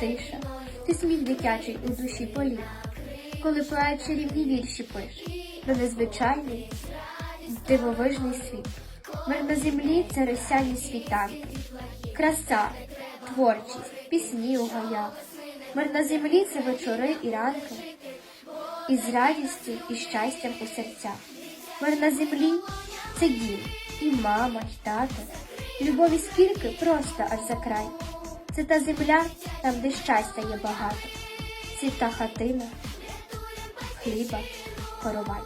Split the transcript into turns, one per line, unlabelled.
тиша, ти сміх дитячий у душі поліг, коли поет чарівні вірші пише про незвичайний дивовижний світ. Мир на землі це розсяні світанки, краса, творчість, пісні у гаях. Мир на землі це вечори і ранки, із радістю і щастям у серцях. Мир на землі це дім, і мама, і тато. Любові скільки просто аж за край. Це та земля, там, де щастя є багато. Це та хатина, хліба, коровай.